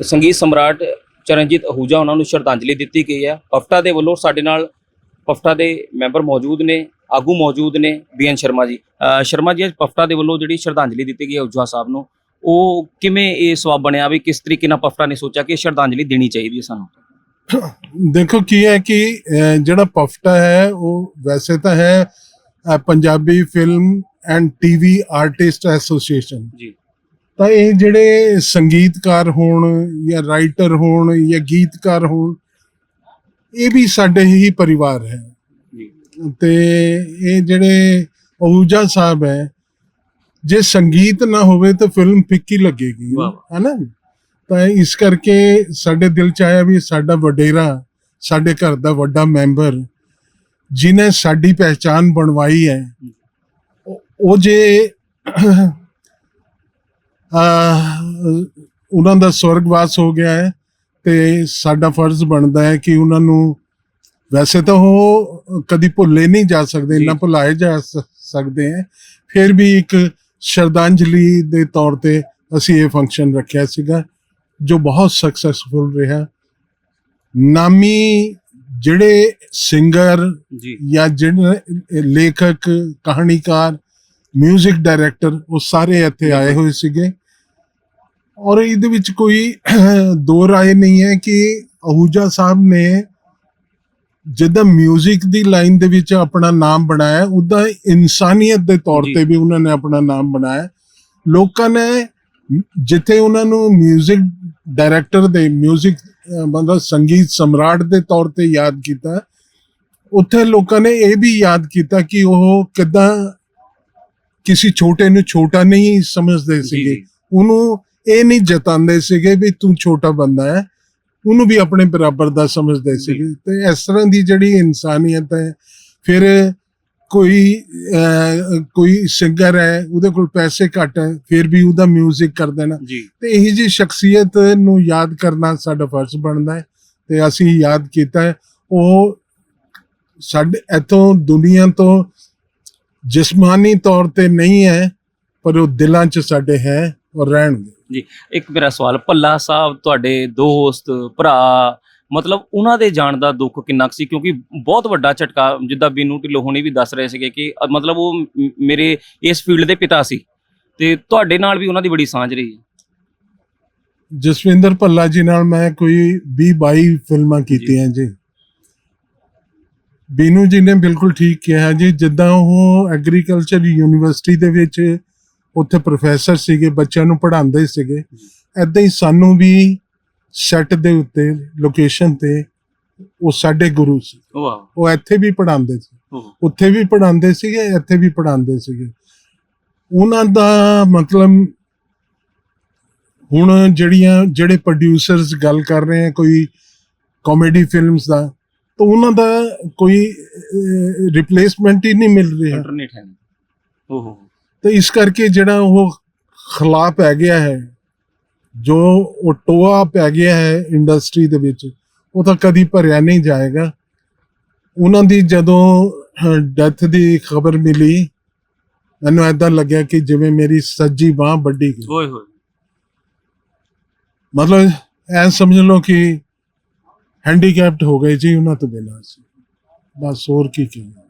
ਸੰਗੀਤ ਸਮਰਾਟ ਚਰਨਜੀਤ ਅਹੂਜਾ ਉਹਨਾਂ ਨੂੰ ਸ਼ਰਧਾਂਜਲੀ ਦਿੱਤੀ ਗਈ ਹੈ। ਪਫਟਾ ਦੇ ਵੱਲੋਂ ਸਾਡੇ ਨਾਲ ਪਫਟਾ ਦੇ ਮੈਂਬਰ ਮੌਜੂਦ ਨੇ ਆਗੂ ਮੌਜੂਦ ਨੇ ਬੀਐਨ ਸ਼ਰਮਾ ਜੀ। ਸ਼ਰਮਾ ਜੀ ਅੱਜ ਪਫਟਾ ਦੇ ਵੱਲੋਂ ਜਿਹੜੀ ਸ਼ਰਧਾਂਜਲੀ ਦਿੱਤੀ ਗਈ ਹੈ ਅਹੂਜਾ ਸਾਹਿਬ ਨੂੰ ਉਹ ਕਿਵੇਂ ਇਹ ਸਵਾਬ ਬਣਿਆ ਵੀ ਕਿਸ ਤਰੀਕੇ ਨਾਲ ਪਫਟਾ ਨੇ ਸੋਚਿਆ ਕਿ ਸ਼ਰਧਾਂਜਲੀ ਦੇਣੀ ਚਾਹੀਦੀ ਹੈ ਸਾਨੂੰ? ਦੇਖੋ ਕੀ ਹੈ ਕਿ ਜਿਹੜਾ ਪਫਟਾ ਹੈ ਉਹ ਵੈਸੇ ਤਾਂ ਹੈ Punjabi film and TV artist association. ਜੀ। ਤਾਂ ਇਹ ਜਿਹੜੇ ਸੰਗੀਤਕਾਰ ਹੋਣ ਜਾਂ ਰਾਈਟਰ ਹੋਣ ਜਾਂ ਗੀਤਕਾਰ ਹੋਣ ਇਹ ਵੀ ਸਾਡੇ ਹੀ ਪਰਿਵਾਰ ਹੈ। ਤੇ ਇਹ ਜਿਹੜੇ ਅਹੂਜਾ ਸਾਹਿਬ ਹੈ ਜੇ ਸੰਗੀਤ ਨਾ ਹੋਵੇ ਤਾਂ ਫਿਲਮ ਫਿੱਕੀ ਲੱਗੇਗੀ। ਹੈਨਾ? ਤਾਂ ਇਸ ਕਰਕੇ ਸਾਡੇ ਦਿਲ ਚ ਆਇਆ ਵੀ ਸਾਡਾ ਵਡੇਰਾ ਸਾਡੇ ਘਰ ਦਾ ਵੱਡਾ ਮੈਂਬਰ ਜਿਨੇ ਸਾਡੀ ਪਹਿਚਾਨ ਬਣਵਾਈ ਹੈ ਉਹ- ਜੇ ਉਹਨਾਂ ਦਾ ਸਵਰਗਵਾਸ ਹੋ ਗਿਆ ਹੈ ਤੇ ਸਾਡਾ ਫਰਜ਼ ਬਣਦਾ ਹੈ ਕਿ ਉਹਨਾਂ ਨੂੰ ਵੈਸੇ ਤਾਂ ਉਹ ਕਦੀ ਭੁੱਲੇ ਨਹੀਂ ਜਾ ਸਕਦੇ ਜੀ। ਨਾ ਭੁਲਾਏ ਜਾ ਸਕਦੇ ਹੈ। ਫਿਰ ਵੀ ਇੱਕ ਸ਼ਰਧਾਂਜਲੀ ਦੇ ਤੌਰ ਤੇ ਅਸੀਂ ਇਹ ਫੰਕਸ਼ਨ ਰੱਖਿਆ ਸੀਗਾ ਜੋ ਬਹੁਤ ਸਕਸੈਸਫੁਲ ਰਿਹਾ। ਨਾਮੀ ਜਿਹੜੇ ਸਿੰਗਰ ਜੀ। ਜਾਂ ਜਿਹੜੇ ਲੇਖਕ ਕਹਾਣੀਕਾਰ 뮤직 ਡਾਇਰੈਕਟਰ ਉਹ ਸਾਰੇ ਇੱਥੇ ਆਏ ਹੋਏ ਸੀਗੇ ਔਰ ਇਹਦੇ ਵਿੱਚ ਕੋਈ ਦੋ ਰਾਏ ਨਹੀਂ ਹੈ ਕਿ ਅਹੂਜਾ ਸਾਹਿਬ ਨੇ ਜਿੱਦਾਂ 뮤직 ਦੀ ਲਾਈਨ ਦੇ ਵਿੱਚ ਆਪਣਾ ਨਾਮ ਬਣਾਇਆ ਉਦਾਂ ਇਨਸਾਨੀਅਤ ਦੇ ਤੌਰ ਜੀ। ਤੇ ਵੀ ਉਹਨਾਂ ਨੇ ਆਪਣਾ ਨਾਮ ਬਣਾਇਆ ਲੋਕਾਂ ਨੇ ਜਿੱਥੇ ਉਹਨਾਂ ਨੂੰ 뮤직 ਡਾਇਰੈਕਟਰ ਦੇ 뮤직 ਮਤਲਬ ਸੰਗੀਤ ਸਮਰਾਟ ਦੇ ਤੌਰ ਤੇ ਯਾਦ ਕੀਤਾ ਉੱਥੇ ਲੋਕਾਂ ਨੇ ਇਹ ਵੀ ਯਾਦ ਕੀਤਾ ਕਿ ਉਹ ਕਿਦਾਂ ਕਿਸੇ ਛੋਟੇ ਨੂੰ ਛੋਟਾ ਨਹੀਂ ਸਮਝਦੇ ਸੀਗੇ। ਉਹਨੂੰ ਇਹ ਨਹੀਂ ਜਤਾਉਂਦੇ ਸੀਗੇ ਵੀ ਤੂੰ ਛੋਟਾ ਬੰਦਾ ਹੈ। ਉਹਨੂੰ ਵੀ ਆਪਣੇ ਬਰਾਬਰ ਦਾ ਸਮਝਦੇ। ਸੀਗੇ। ਤੇ ਇਸ ਤਰ੍ਹਾਂ ਦੀ ਜਿਹੜੀ ਇਨਸਾਨੀਅਤ ਹੈ ਫਿਰ ਕੋਈ ਕੋਈ ਸਿੰਗਰ ਹੈ ਉਹਦੇ ਕੋਲ ਪੈਸੇ ਘੱਟ ਹੈ ਫਿਰ ਵੀ ਉਹਦਾ 뮤직 ਕਰ ਦੇਣਾ। ਤੇ ਇਹ ਜੀ ਸ਼ਖਸੀਅਤ ਨੂੰ ਯਾਦ ਕਰਨਾ ਸਾਡਾ ਫਰਜ਼ ਬਣਦਾ ਹੈ। ਤੇ ਅਸੀਂ ਯਾਦ ਕੀਤਾ ਉਹ ਸਾਡੇ ਇਥੋਂ ਦੁਨੀਆ ਤੋਂ ਜਿਸਮਾਨੀ ਤੌਰ ਤੇ ਨਹੀਂ ਹੈ ਪਰ ਉਹ ਦਿਲਾਂ 'ਚ ਸਾਡੇ ਹੈ ਔਰ ਰਹਿਣਗੇ ਜੀ ਇੱਕ ਮੇਰਾ ਸਵਾਲ ਭੱਲਾ ਸਾਹਿਬ ਤੁਹਾਡੇ ਦੋਸਤ ਭਰਾ ਮਤਲਬ ਉਹਨਾਂ ਦੇ ਜਾਣ ਦਾ ਦੁੱਖ ਕਿੰਨਾ ਕੁ ਸੀ ਕਿਉਂਕਿ ਬਹੁਤ ਵੱਡਾ ਝਟਕਾ ਜਿੱਦਾਂ ਬੀਨੂ ਢਿੱਲੋਂ ਹੁਣੀ ਵੀ ਦੱਸ ਰਹੇ ਸੀਗੇ ਕਿ ਅ, ਮਤਲਬ ਉਹ ਮ- ਮੇਰੇ ਇਸ ਫੀਲਡ ਦੇ ਪਿਤਾ ਸੀ ਤੇ ਤੁਹਾਡੇ ਨਾਲ ਵੀ ਉਹਨਾਂ ਦੀ ਬੜੀ ਸਾਂਝ ਰਹੀ ਹੈ ਜਸਵਿੰਦਰ ਭੱਲਾ ਜੀ ਨਾਲ ਮੈਂ ਕੋਈ 20 22 ਫਿਲਮਾਂ ਕੀਤੀਆਂ ਜੀ ਬੀਨੂ ਜੀ ਨੇ ਬਿਲਕੁਲ ਠੀਕ ਕਿਹਾ ਜੀ ਜਿੱਦਾਂ ਉਹ ਐਗਰੀਕਲਚਰ ਯੂਨੀਵਰਸਿਟੀ ਦੇ ਵਿੱਚ ਉੱਥੇ ਪ੍ਰੋਫੈਸਰ ਸੀਗੇ ਬੱਚਿਆਂ ਨੂੰ ਪੜ੍ਹਾਉਂਦੇ ਸੀਗੇ ਐਦਾਂ ਹੀ ਸਾਨੂੰ ਵੀ ਸੈੱਟ ਦੇ ਉੱਤੇ ਲੋਕੇਸ਼ਨ ਤੇ ਉਹ ਸਾਡੇ ਗੁਰੂ ਸੀ। ਉਹ ਇੱਥੇ ਵੀ ਪੜ੍ਹਾਉਂਦੇ ਸੀ। ਉੱਥੇ ਵੀ ਪੜ੍ਹਾਉਂਦੇ ਸੀਗੇ ਇੱਥੇ ਵੀ ਪੜ੍ਹਾਉਂਦੇ ਸੀਗੇ। ਉਹਨਾਂ ਦਾ ਮਤਲਬ ਹੁਣ ਜਿਹੜੀਆਂ ਜਿਹੜੇ ਪ੍ਰੋਡਿਊਸਰਸ ਗੱਲ ਕਰ ਰਹੇ ਆ ਕੋਈ ਕਾਮੇਡੀ ਫਿਲਮਸ ਦਾ ਤਾਂ ਉਹਨਾਂ ਦਾ ਕੋਈ ਰਿਪਲੇਸਮੈਂਟ ਹੀ ਨਹੀਂ ਮਿਲ ਰਿਹਾ। ਇੰਟਰਨੈਟ ਹੈ ਓਹੋ। ਤੇ ਇਸ ਕਰਕੇ ਜਿਹੜਾ ਉਹ ਖਲਾ ਪੈ ਗਿਆ ਹੈ ਜੋ ਉਹ ਟੋਆ ਪੈ ਗਿਆ ਹੈ ਇੰਡਸਟਰੀ ਦੇ ਵਿੱਚ ਉਹ ਤਾਂ ਕਦੀ ਭਰਿਆ ਨਹੀਂ ਜਾਏਗਾ। ਉਹਨਾਂ ਦੀ ਜਦੋਂ ਡੈਥ ਦੀ ਖਬਰ ਮਿਲੀ ਮੈਨੂੰ ਐਦਾਂ ਲੱਗਿਆ ਕਿ ਜਿਵੇਂ ਮੇਰੀ ਸੱਜੀ ਬਾਹ ਵੱਡੀ ਗਈ। ਓਏ ਹੋਏ। ਮਤਲਬ ਐ ਸਮਝ ਲਓ ਕਿ ਹੈਂਡੀਕੈਪਡ ਹੋ ਗਏ ਜੀ ਉਹਨਾਂ ਤੋਂ ਬਿਨਾਂ ਸੀ ਬਸ ਹੋਰ ਕੀ ਕੀ